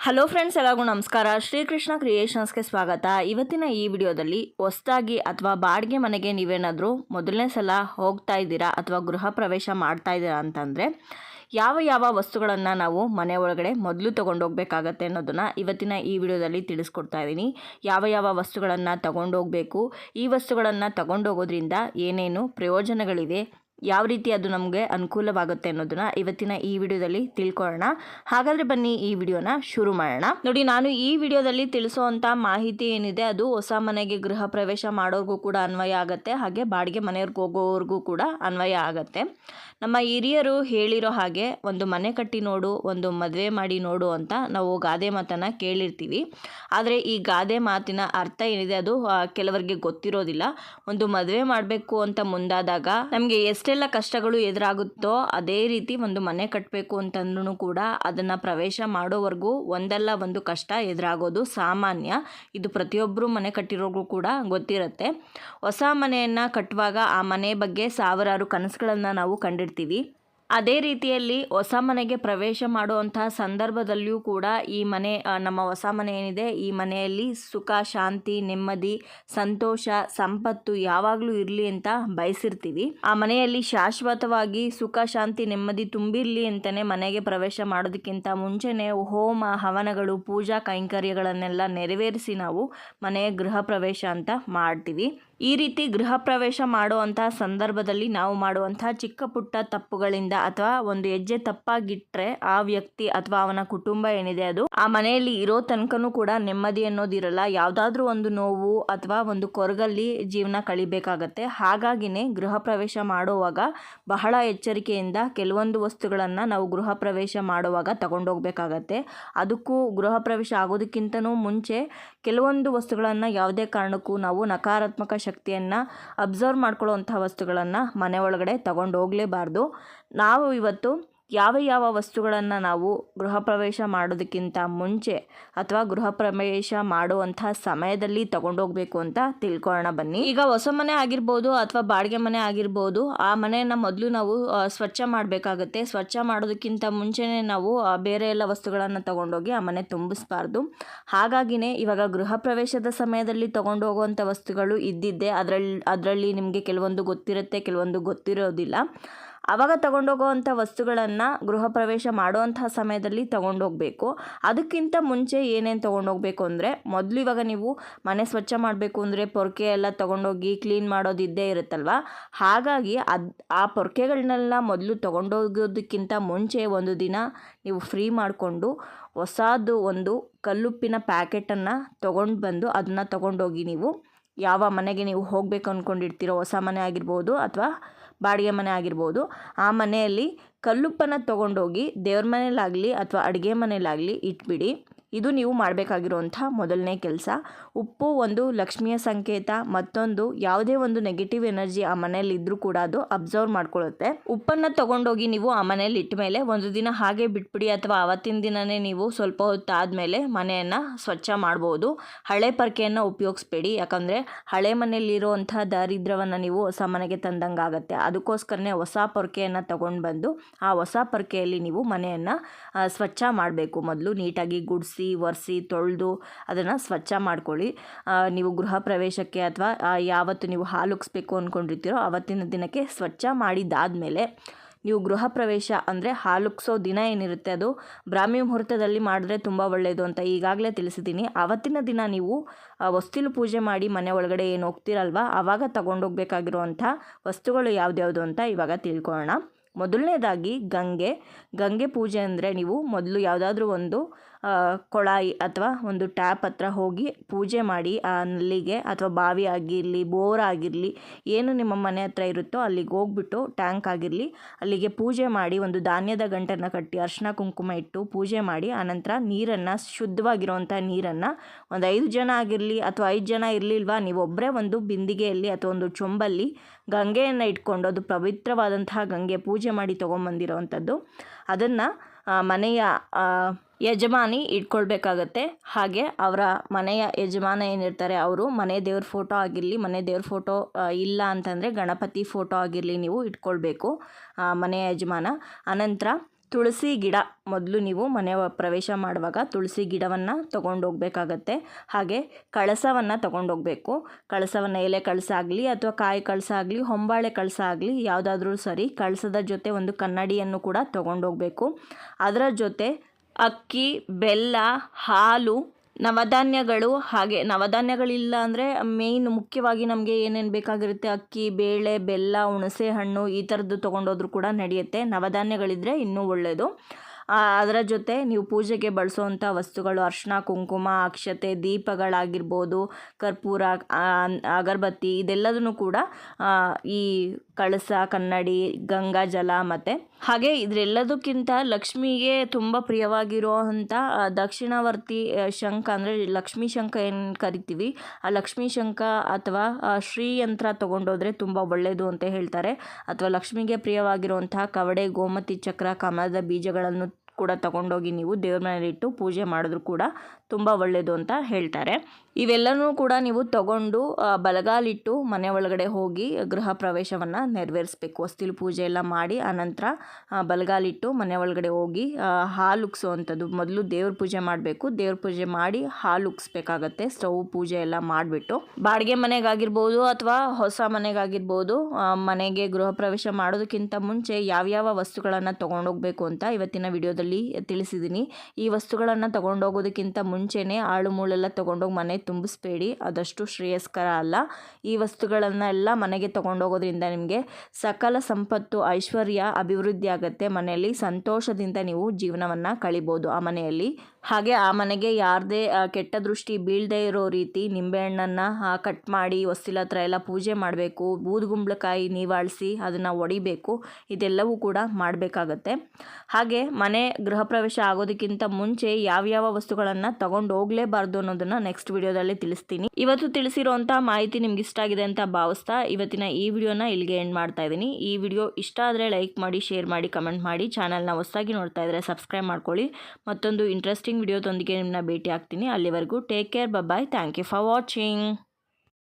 Hello friends ಎಲ್ಲರಿಗೂ ನಮಸ್ಕಾರ. ಶ್ರೀಕೃಷ್ಣ ಕ್ರಿಯೇಷನ್ಸ್ಗೆ ಸ್ವಾಗತ. ಇವತ್ತಿನ ಈ ವಿಡಿಯೋದಲ್ಲಿ ಹೊಸದಾಗಿ ಅಥವಾ ಬಾಡಿಗೆ ಮನೆಗೆ ನೀವೇನಾದರೂ ಮೊದಲನೇ ಸಲ ಹೋಗ್ತಾ ಇದ್ದೀರಾ ಅಥವಾ ಗೃಹ ಪ್ರವೇಶ ಮಾಡ್ತಾ ಇದ್ದೀರಾ ಅಂತಂದರೆ, ಯಾವ ಯಾವ ವಸ್ತುಗಳನ್ನು ನಾವು ಮನೆ ಒಳಗಡೆ ಮೊದಲು ತೊಗೊಂಡೋಗ್ಬೇಕಾಗತ್ತೆ ಅನ್ನೋದನ್ನು ಇವತ್ತಿನ ಈ ವಿಡಿಯೋದಲ್ಲಿ ತಿಳಿಸ್ಕೊಡ್ತಾ ಇದ್ದೀನಿ. ಯಾವ ಯಾವ ವಸ್ತುಗಳನ್ನು ತಗೊಂಡೋಗಬೇಕು, ಈ ವಸ್ತುಗಳನ್ನು ತಗೊಂಡೋಗೋದ್ರಿಂದ ಏನೇನು ಪ್ರಯೋಜನಗಳಿವೆ ಯಾವ ರೀತಿ ಅದು ನಮಗೆ ಅನುಕೂಲವಾಗುತ್ತೆ ಅನ್ನೋದನ್ನ ಇವತ್ತಿನ ಈ ವಿಡಿಯೋದಲ್ಲಿ ತಿಳ್ಕೊಳ್ಳೋಣ. ಹಾಗಾದ್ರೆ ಬನ್ನಿ ಈ ವಿಡಿಯೋನ ಶುರು ಮಾಡೋಣ. ನೋಡಿ, ನಾನು ಈ ವಿಡಿಯೋದಲ್ಲಿ ತಿಳಿಸುವಂತ ಮಾಹಿತಿ ಏನಿದೆ, ಅದು ಹೊಸ ಮನೆಗೆ ಗೃಹ ಪ್ರವೇಶ ಮಾಡೋರ್ಗೂ ಕೂಡ ಅನ್ವಯ ಆಗುತ್ತೆ, ಹಾಗೆ ಬಾಡಿಗೆ ಮನೆಯವ್ರಿಗೆ ಹೋಗೋವ್ರಿಗೂ ಕೂಡ ಅನ್ವಯ ಆಗುತ್ತೆ. ನಮ್ಮ ಹಿರಿಯರು ಹೇಳಿರೋ ಹಾಗೆ ಒಂದು ಮನೆ ಕಟ್ಟಿ ನೋಡು, ಒಂದು ಮದುವೆ ಮಾಡಿ ನೋಡು ಅಂತ ನಾವು ಗಾದೆ ಮಾತನ್ನು ಕೇಳಿರ್ತೀವಿ. ಆದರೆ ಈ ಗಾದೆ ಮಾತಿನ ಅರ್ಥ ಏನಿದೆ, ಅದು ಕೆಲವರಿಗೆ ಗೊತ್ತಿರೋದಿಲ್ಲ. ಒಂದು ಮದುವೆ ಮಾಡಬೇಕು ಅಂತ ಮುಂದಾದಾಗ ನಮಗೆ ಎಷ್ಟೆಲ್ಲ ಕಷ್ಟಗಳು ಎದುರಾಗುತ್ತೋ ಅದೇ ರೀತಿ ಒಂದು ಮನೆ ಕಟ್ಟಬೇಕು ಅಂತಂದ್ರೂ ಕೂಡ ಅದನ್ನು ಪ್ರವೇಶ ಮಾಡೋವರೆಗೂ ಒಂದಲ್ಲ ಒಂದು ಕಷ್ಟ ಎದುರಾಗೋದು ಸಾಮಾನ್ಯ. ಇದು ಪ್ರತಿಯೊಬ್ಬರು ಮನೆ ಕಟ್ಟಿರೋರ್ಗೂ ಕೂಡ ಗೊತ್ತಿರುತ್ತೆ. ಹೊಸ ಮನೆಯನ್ನು ಕಟ್ಟುವಾಗ ಆ ಮನೆ ಬಗ್ಗೆ ಸಾವಿರಾರು ಕನಸುಗಳನ್ನು ನಾವು ಕಂಡಿರ್ತೀವಿ. ಅದೇ ರೀತಿಯಲ್ಲಿ ಹೊಸ ಮನೆಗೆ ಪ್ರವೇಶ ಮಾಡುವಂತಹ ಸಂದರ್ಭದಲ್ಲಿಯೂ ಕೂಡ ಈ ಮನೆ ನಮ್ಮ ಹೊಸ ಮನೆ ಏನಿದೆ, ಈ ಮನೆಯಲ್ಲಿ ಸುಖ, ಶಾಂತಿ, ನೆಮ್ಮದಿ, ಸಂತೋಷ, ಸಂಪತ್ತು ಯಾವಾಗಲೂ ಇರಲಿ ಅಂತ ಬಯಸಿರ್ತೀವಿ. ಆ ಮನೆಯಲ್ಲಿ ಶಾಶ್ವತವಾಗಿ ಸುಖ, ಶಾಂತಿ, ನೆಮ್ಮದಿ ತುಂಬಿರಲಿ ಅಂತಲೇ ಮನೆಗೆ ಪ್ರವೇಶ ಮಾಡೋದಕ್ಕಿಂತ ಮುಂಚೆನೇ ಹೋಮ, ಹವನಗಳು, ಪೂಜಾ, ಕೈಂಕರ್ಯಗಳನ್ನೆಲ್ಲ ನೆರವೇರಿಸಿ ನಾವು ಮನೆಯ ಗೃಹ ಪ್ರವೇಶ ಅಂತ ಮಾಡ್ತೀವಿ. ಈ ರೀತಿ ಗೃಹ ಪ್ರವೇಶ ಮಾಡುವಂತಹ ಸಂದರ್ಭದಲ್ಲಿ ನಾವು ಮಾಡುವಂತಹ ಚಿಕ್ಕ ಪುಟ್ಟ ತಪ್ಪುಗಳಿಂದ ಅಥವಾ ಒಂದು ಹೆಜ್ಜೆ ತಪ್ಪಾಗಿಟ್ರೆ ಆ ವ್ಯಕ್ತಿ ಅಥವಾ ಅವನ ಕುಟುಂಬ ಏನಿದೆ ಅದು ಆ ಮನೆಯಲ್ಲಿ ಇರೋ ತನಕನೂ ಕೂಡ ನೆಮ್ಮದಿ ಅನ್ನೋದಿರಲ್ಲ. ಯಾವುದಾದ್ರೂ ಒಂದು ನೋವು ಅಥವಾ ಒಂದು ಕೊರಗಲ್ಲಿ ಜೀವನ ಕಳಿಬೇಕಾಗತ್ತೆ. ಹಾಗಾಗಿನೇ ಗೃಹ ಪ್ರವೇಶ ಮಾಡುವಾಗ ಬಹಳ ಎಚ್ಚರಿಕೆಯಿಂದ ಕೆಲವೊಂದು ವಸ್ತುಗಳನ್ನು ನಾವು ಗೃಹ ಪ್ರವೇಶ ಮಾಡುವಾಗ ತಗೊಂಡೋಗ್ಬೇಕಾಗತ್ತೆ. ಅದಕ್ಕೂ ಗೃಹ ಪ್ರವೇಶ ಆಗೋದಕ್ಕಿಂತನೂ ಮುಂಚೆ ಕೆಲವೊಂದು ವಸ್ತುಗಳನ್ನು ಯಾವುದೇ ಕಾರಣಕ್ಕೂ ನಾವು ನಕಾರಾತ್ಮಕ ಶಕ್ತಿಯನ್ನು ಅಬ್ಸರ್ವ್ ಮಾಡ್ಕೊಳ್ಳುವಂಥ ವಸ್ತುಗಳನ್ನು ಮನೆ ಒಳಗಡೆ ತಗೊಂಡು ಹೋಗಲೇಬಾರ್ದು ನಾವು ಇವತ್ತು ಯಾವ ಯಾವ ವಸ್ತುಗಳನ್ನು ನಾವು ಗೃಹ ಪ್ರವೇಶ ಮಾಡೋದಕ್ಕಿಂತ ಮುಂಚೆ ಅಥವಾ ಗೃಹ ಪ್ರವೇಶ ಮಾಡುವಂಥ ಸಮಯದಲ್ಲಿ ತಗೊಂಡೋಗ್ಬೇಕು ಅಂತ ತಿಳ್ಕೊಳ್ಳೋಣ ಬನ್ನಿ. ಈಗ ಹೊಸ ಮನೆ ಆಗಿರ್ಬೋದು ಅಥವಾ ಬಾಡಿಗೆ ಮನೆ ಆಗಿರ್ಬೋದು, ಆ ಮನೆಯನ್ನು ಮೊದಲು ನಾವು ಸ್ವಚ್ಛ ಮಾಡಬೇಕಾಗತ್ತೆ. ಸ್ವಚ್ಛ ಮಾಡೋದಕ್ಕಿಂತ ಮುಂಚೆನೇ ನಾವು ಬೇರೆ ಎಲ್ಲ ವಸ್ತುಗಳನ್ನು ತಗೊಂಡೋಗಿ ಆ ಮನೆ ತುಂಬಿಸ್ಬಾರ್ದು. ಹಾಗಾಗಿನೇ ಇವಾಗ ಗೃಹ ಪ್ರವೇಶದ ಸಮಯದಲ್ಲಿ ತಗೊಂಡೋಗುವಂಥ ವಸ್ತುಗಳು ಇದ್ದಿದ್ದೆ ಅದರಲ್ಲಿ ಅದರಲ್ಲಿ ನಿಮಗೆ ಕೆಲವೊಂದು ಗೊತ್ತಿರುತ್ತೆ, ಕೆಲವೊಂದು ಗೊತ್ತಿರೋದಿಲ್ಲ. ಆವಾಗ ತಗೊಂಡೋಗೋವಂಥ ವಸ್ತುಗಳನ್ನು ಗೃಹ ಪ್ರವೇಶ ಮಾಡುವಂತಹ ಸಮಯದಲ್ಲಿ ತಗೊಂಡೋಗ್ಬೇಕು. ಅದಕ್ಕಿಂತ ಮುಂಚೆ ಏನೇನು ತೊಗೊಂಡೋಗ್ಬೇಕು ಅಂದರೆ, ಮೊದಲು ಇವಾಗ ನೀವು ಮನೆ ಸ್ವಚ್ಛ ಮಾಡಬೇಕು ಅಂದರೆ ಪೊರ್ಕೆ ಎಲ್ಲ ತೊಗೊಂಡೋಗಿ ಕ್ಲೀನ್ ಮಾಡೋದಿದ್ದೇ ಇರುತ್ತಲ್ವ? ಹಾಗಾಗಿ ಅದು, ಆ ಪೊರ್ಕೆಗಳನ್ನೆಲ್ಲ ಮೊದಲು ತೊಗೊಂಡೋಗೋದಕ್ಕಿಂತ ಮುಂಚೆ ಒಂದು ದಿನ ನೀವು ಫ್ರೀ ಮಾಡಿಕೊಂಡು ಹೊಸದು ಒಂದು ಕಲ್ಲುಪ್ಪಿನ ಪ್ಯಾಕೆಟನ್ನು ತೊಗೊಂಡು ಬಂದು ಅದನ್ನು ತೊಗೊಂಡೋಗಿ ನೀವು ಯಾವ ಮನೆಗೆ ನೀವು ಹೋಗಬೇಕು ಅಂದ್ಕೊಂಡಿರ್ತೀರೋ ಹೊಸ ಮನೆ ಆಗಿರ್ಬೋದು ಅಥವಾ ಬಾಡಿಗೆ ಮನೆ ಆಗಿರ್ಬೋದು ಆ ಮನೆಯಲ್ಲಿ ಕಲ್ಲುಪ್ಪನ್ನು ತೊಗೊಂಡೋಗಿ ದೇವ್ರ ಮನೇಲಾಗಲಿ ಅಥವಾ ಅಡುಗೆ ಮನೇಲಾಗಲಿ ಇಟ್ಬಿಡಿ. ಇದು ನೀವು ಮಾಡಬೇಕಾಗಿರುವಂಥ ಮೊದಲನೇ ಕೆಲಸ. ಉಪ್ಪು ಒಂದು ಲಕ್ಷ್ಮಿಯ ಸಂಕೇತ, ಮತ್ತೊಂದು ಯಾವುದೇ ಒಂದು ನೆಗೆಟಿವ್ ಎನರ್ಜಿ ಆ ಮನೆಯಲ್ಲಿ ಇದ್ದರೂ ಕೂಡ ಅದು ಅಬ್ಸರ್ವ್ ಮಾಡ್ಕೊಳ್ಳುತ್ತೆ. ಉಪ್ಪನ್ನು ತಗೊಂಡೋಗಿ ನೀವು ಆ ಮನೇಲಿ ಇಟ್ಟ ಮೇಲೆ ಒಂದು ದಿನ ಹಾಗೆ ಬಿಟ್ಬಿಡಿ ಅಥವಾ ಅವತ್ತಿನ ದಿನನೇ ನೀವು ಸ್ವಲ್ಪ ಹೊತ್ತಾದಮೇಲೆ ಮನೆಯನ್ನು ಸ್ವಚ್ಛ ಮಾಡ್ಬೋದು. ಹಳೆ ಪರಕೆಯನ್ನು ಉಪಯೋಗಿಸ್ಬೇಡಿ. ಯಾಕಂದರೆ ಹಳೆ ಮನೆಯಲ್ಲಿರುವಂಥ ದಾರಿದ್ರ್ಯವನ್ನು ನೀವು ಹೊಸ ಮನೆಗೆ ತಂದಂಗೆ ಆಗುತ್ತೆ ಅದಕ್ಕೋಸ್ಕರನೇ ಹೊಸ ಪೊರ್ಕೆಯನ್ನು ತಗೊಂಡು ಬಂದು ಆ ಹೊಸ ಪೊರ್ಕೆಯಲ್ಲಿ ನೀವು ಮನೆಯನ್ನು ಸ್ವಚ್ಛ ಮಾಡಬೇಕು. ಮೊದಲು ನೀಟಾಗಿ ಗುಡಿಸಿ ಒರೆಸಿ ತೊಳೆದು ಅದನ್ನು ಸ್ವಚ್ಛ ಮಾಡ್ಕೊಳ್ಳಿ. ನೀವು ಗೃಹ ಪ್ರವೇಶಕ್ಕೆ ಅಥವಾ ಯಾವತ್ತು ನೀವು ಹಾಲುಕ್ಸ್ಬೇಕು ಅಂದ್ಕೊಂಡಿರ್ತೀರೋ ಅವತ್ತಿನ ದಿನಕ್ಕೆ ಸ್ವಚ್ಛ ಮಾಡಿದ್ದಾದಮೇಲೆ ನೀವು ಗೃಹ ಪ್ರವೇಶ ಅಂದರೆ ಹಾಲುಕ್ಸೋ ದಿನ ಏನಿರುತ್ತೆ ಅದು ಬ್ರಾಹ್ಮಿ ಮುಹೂರ್ತದಲ್ಲಿ ಮಾಡಿದ್ರೆ ತುಂಬ ಒಳ್ಳೆಯದು ಅಂತ ಈಗಾಗಲೇ ತಿಳಿಸಿದ್ದೀನಿ. ಆವತ್ತಿನ ದಿನ ನೀವು ವಸ್ತಿಲು ಪೂಜೆ ಮಾಡಿ ಮನೆ ಒಳಗಡೆ ಏನು ಹೋಗ್ತೀರಲ್ವ ಆವಾಗ ತಗೊಂಡೋಗ್ಬೇಕಾಗಿರುವಂಥ ವಸ್ತುಗಳು ಯಾವ್ದ್ಯಾವುದು ಅಂತ ಇವಾಗ ತಿಳ್ಕೊಳ್ಳೋಣ. ಮೊದಲನೇದಾಗಿ ಗಂಗೆ. ಗಂಗೆ ಪೂಜೆ ಅಂದರೆ ನೀವು ಮೊದಲು ಯಾವುದಾದ್ರೂ ಒಂದು ಕೊಳಾಯಿ ಅಥವಾ ಒಂದು ಟ್ಯಾಪ್ ಹತ್ರ ಹೋಗಿ ಪೂಜೆ ಮಾಡಿ, ಆ ನಲ್ಲಿಗೆ ಅಥವಾ ಬಾವಿ ಆಗಿರಲಿ, ಬೋರ್ ಆಗಿರಲಿ, ಏನು ನಿಮ್ಮ ಮನೆ ಹತ್ರ ಇರುತ್ತೋ ಅಲ್ಲಿಗೆ ಹೋಗ್ಬಿಟ್ಟು ಟ್ಯಾಂಕ್ ಆಗಿರಲಿ, ಅಲ್ಲಿಗೆ ಪೂಜೆ ಮಾಡಿ ಒಂದು ಧಾನ್ಯದ ಗಂಟನ್ನು ಕಟ್ಟಿ ಅರ್ಶಿನ ಕುಂಕುಮ ಇಟ್ಟು ಪೂಜೆ ಮಾಡಿ ಆನಂತರ ನೀರನ್ನು, ಶುದ್ಧವಾಗಿರುವಂಥ ನೀರನ್ನು ಒಂದು ಐದು ಜನ ಆಗಿರಲಿ ಅಥವಾ ಐದು ಜನ ಇರಲಿಲ್ವಾ ನೀವು ಒಬ್ಬರೇ ಒಂದು ಬಿಂದಿಗೆಯಲ್ಲಿ ಅಥವಾ ಒಂದು ಚೊಂಬಲ್ಲಿ ಗಂಗೆಯನ್ನು ಇಟ್ಕೊಂಡು ಅದು ಪವಿತ್ರವಾದಂತಹ ಗಂಗೆ ಪೂಜೆ ಮಾಡಿ ತೊಗೊಂಬಂದಿರೋವಂಥದ್ದು. ಅದನ್ನು ಮನೆಯ ಯಜಮಾನಿ ಇಟ್ಕೊಳ್ಬೇಕಾಗತ್ತೆ. ಹಾಗೆ ಅವರ ಮನೆಯ ಯಜಮಾನ ಏನಿರ್ತಾರೆ, ಅವರು ಮನೆ ದೇವ್ರ ಫೋಟೋ ಆಗಿರಲಿ, ಮನೆ ದೇವ್ರ ಫೋಟೋ ಇಲ್ಲ ಅಂತಂದರೆ ಗಣಪತಿ ಫೋಟೋ ಆಗಿರಲಿ ನೀವು ಇಟ್ಕೊಳ್ಬೇಕು ಮನೆಯ ಯಜಮಾನ. ಅನಂತರ ತುಳಸಿ ಗಿಡ, ಮೊದಲು ನೀವು ಮನೆ ಪ್ರವೇಶ ಮಾಡುವಾಗ ತುಳಸಿ ಗಿಡವನ್ನು ತೊಗೊಂಡೋಗ್ಬೇಕಾಗತ್ತೆ. ಹಾಗೆ ಕಳಸವನ್ನು ತೊಗೊಂಡೋಗ್ಬೇಕು. ಕಳಸವನ್ನು ಎಲೆ ಕಳಸ ಆಗಲಿ ಅಥವಾ ಕಾಯಿ ಕಳಸ ಆಗಲಿ ಹೊಂಬಾಳೆ ಕಳಸ ಆಗಲಿ ಯಾವುದಾದ್ರೂ ಸರಿ ಕಳಸದ ಜೊತೆ ಒಂದು ಕನ್ನಡಿಯನ್ನು ಕೂಡ ತೊಗೊಂಡೋಗ್ಬೇಕು. ಅದರ ಜೊತೆ ಅಕ್ಕಿ, ಬೆಲ್ಲ, ಹಾಲು ನವಧಾನ್ಯಗಳು, ಹಾಗೆ ನವಧಾನ್ಯಗಳಿಲ್ಲ ಅಂದರೆ ಮೇಯ್ನ್ ಮುಖ್ಯವಾಗಿ ನಮಗೆ ಏನೇನು ಬೇಕಾಗಿರುತ್ತೆ? ಅಕ್ಕಿ, ಬೇಳೆ, ಬೆಲ್ಲ, ಹುಣಸೆ ಹಣ್ಣು ಈ ಥರದ್ದು ತೊಗೊಂಡೋದ್ರೂ ಕೂಡ ನಡೆಯುತ್ತೆ. ನವಧಾನ್ಯಗಳಿದ್ದರೆ ಇನ್ನೂ ಒಳ್ಳೆಯದು ಅದರ ಜೊತೆ ನೀವು ಪೂಜೆಗೆ ಬಳಸುವಂಥ ವಸ್ತುಗಳು ಅರ್ಶಿನ ಕುಂಕುಮ, ಅಕ್ಷತೆ, ದೀಪಗಳಾಗಿರ್ಬೋದು, ಕರ್ಪೂರ ಅಗರಬತ್ತಿ, ಇದೆಲ್ಲದನ್ನು ಕೂಡ ಈ ಕಳಸ ಕನ್ನಡಿ ಗಂಗಾ ಜಲ ಮತ್ತು ಹಾಗೆ ಇದರೆಲ್ಲದಕ್ಕಿಂತ ಲಕ್ಷ್ಮಿಗೆ ತುಂಬ ಪ್ರಿಯವಾಗಿರುವಂಥ ಆ, ದಕ್ಷಿಣವರ್ತಿ ಶಂಖ ಅಂದರೆ ಲಕ್ಷ್ಮೀ ಶಂಖ ಏನು ಕರಿತೀವಿ ಆ ಲಕ್ಷ್ಮೀ ಶಂಖ ಅಥವಾ ಶ್ರೀಯಂತ್ರ ಶ್ರೀ ಯಂತ್ರ ತೊಗೊಂಡೋದ್ರೆ ತುಂಬ ಒಳ್ಳೆಯದು ಅಂತ ಹೇಳ್ತಾರೆ. ಅಥವಾ ಲಕ್ಷ್ಮಿಗೆ ಪ್ರಿಯವಾಗಿರುವಂತಹ ಕವಡೆ ಗೋಮತಿ ಚಕ್ರ ಕಮಲದ ಬೀಜಗಳನ್ನು ಕೂಡ ತಗೊಂಡೋಗಿ ನೀವು ದೇವ್ರ ಮನೇಲಿಟ್ಟು ಪೂಜೆ ಮಾಡಿದ್ರು ಕೂಡ ತುಂಬ ಒಳ್ಳೆಯದು ಅಂತ ಹೇಳ್ತಾರೆ. ಇವೆಲ್ಲನೂ ಕೂಡ ನೀವು ತಗೊಂಡು ಬಲಗಾಲಿಟ್ಟು ಮನೆ ಒಳಗಡೆ ಹೋಗಿ ಗೃಹ ಪ್ರವೇಶವನ್ನು ನೆರವೇರಿಸಬೇಕು. ಹೊಸ್ತಿಲು ಪೂಜೆ ಎಲ್ಲ ಮಾಡಿ ಆನಂತರ ಬಲಗಾಲಿಟ್ಟು ಮನೆ ಒಳಗಡೆ ಹೋಗಿ ಹಾಲು ಉಗ್ಸೋವಂಥದ್ದು ಮೊದಲು ದೇವ್ರ ಪೂಜೆ ಮಾಡಬೇಕು. ದೇವ್ರ ಪೂಜೆ ಮಾಡಿ ಹಾಲು ಉಕ್ಸ್ಬೇಕಾಗತ್ತೆ. ಸ್ಟವ್ ಪೂಜೆ ಎಲ್ಲ ಮಾಡಿಬಿಟ್ಟು. ಬಾಡಿಗೆ ಮನೆಗಾಗಿರ್ಬೋದು ಅಥವಾ ಹೊಸ ಮನೆಗಾಗಿರ್ಬೋದು ಮನೆಗೆ ಗೃಹ ಪ್ರವೇಶ ಮಾಡೋದಕ್ಕಿಂತ ಮುಂಚೆ ಯಾವ್ಯಾವ ವಸ್ತುಗಳನ್ನು ತೊಗೊಂಡೋಗ್ಬೇಕು ಅಂತ ಇವತ್ತಿನ ವಿಡಿಯೋದಲ್ಲಿ ತಿಳಿಸಿದ್ದೀನಿ ಈ ವಸ್ತುಗಳನ್ನು ತೊಗೊಂಡೋಗೋದಕ್ಕಿಂತ ಮುಂಚೆನೇ ಆಳು ಮೂಳೆಲ್ಲ ತೊಗೊಂಡೋಗಿ ಮನೆ ತುಂಬಿಸ್ಬೇಡಿ. ಅದಷ್ಟು ಶ್ರೇಯಸ್ಕರ ಅಲ್ಲ. ಈ ವಸ್ತುಗಳನ್ನೆಲ್ಲ ಮನೆಗೆ ತೊಗೊಂಡೋಗೋದ್ರಿಂದ ನಿಮಗೆ ಸಕಲ ಸಂಪತ್ತು, ಐಶ್ವರ್ಯ, ಅಭಿವೃದ್ಧಿ ಆಗುತ್ತೆ. ಮನೆಯಲ್ಲಿ ಸಂತೋಷದಿಂದ ನೀವು ಜೀವನವನ್ನು ಕಳಿಬೋದು ಆ ಮನೆಯಲ್ಲಿ. ಹಾಗೆ ಆ ಮನೆಗೆ ಯಾರದೇ ಕೆಟ್ಟ ದೃಷ್ಟಿ ಬೀಳದೇ ಇರೋ ರೀತಿ ನಿಂಬೆಹಣ್ಣನ್ನು ಕಟ್ ಮಾಡಿ ಹೊಸ್ತಿಲ ಹತ್ರ ಎಲ್ಲ ಪೂಜೆ ಮಾಡಬೇಕು. ಬೂದುಗುಂಬಳಕಾಯಿ ನೀವಾಳಿಸಿ ಅದನ್ನು ಒಡಿಬೇಕು. ಇದೆಲ್ಲವೂ ಕೂಡ ಮಾಡಬೇಕಾಗತ್ತೆ. ಹಾಗೆ ಮನೆ ಗೃಹ ಪ್ರವೇಶ ಆಗೋದಕ್ಕಿಂತ ಮುಂಚೆ ಯಾವ್ಯಾವ ವಸ್ತುಗಳನ್ನು ತಗೊಂಡು ಹೋಗಲೇಬಾರ್ದು ಅನ್ನೋದನ್ನು ನೆಕ್ಸ್ಟ್ ವಿಡಿಯೋದಲ್ಲಿ ತಿಳಿಸ್ತೀನಿ. ಇವತ್ತು ತಿಳಿಸಿರುವಂಥ ಮಾಹಿತಿ ನಿಮ್ಗೆ ಇಷ್ಟ ಆಗಿದೆ ಅಂತ ಭಾವಿಸ್ತಾ ಇವತ್ತಿನ ಈ ವಿಡಿಯೋನ ಇಲ್ಲಿಗೆ ಎಂಡ್ ಮಾಡ್ತಾ ಇದ್ದೀನಿ. ಈ ವಿಡಿಯೋ ಇಷ್ಟ ಆದರೆ ಲೈಕ್ ಮಾಡಿ ಶೇರ್ ಮಾಡಿ ಕಮೆಂಟ್ ಮಾಡಿ. ಚಾನಲ್ನ ಹೊಸದಾಗಿ ನೋಡ್ತಾ ಇದ್ದರೆ ಸಬ್ಸ್ಕ್ರೈಬ್ ಮಾಡ್ಕೊಳ್ಳಿ. ಮತ್ತೊಂದು ಇಂಟ್ರೆಸ್ಟಿಂಗ್ ವಿಡಿಯೋದೊಂದಿಗೆ ನಿಮ್ಮನ್ನ ಭೇಟಿ ಆಗ್ತೀನಿ. ಅಲ್ಲಿವರೆಗೂ take care bye thank you for watching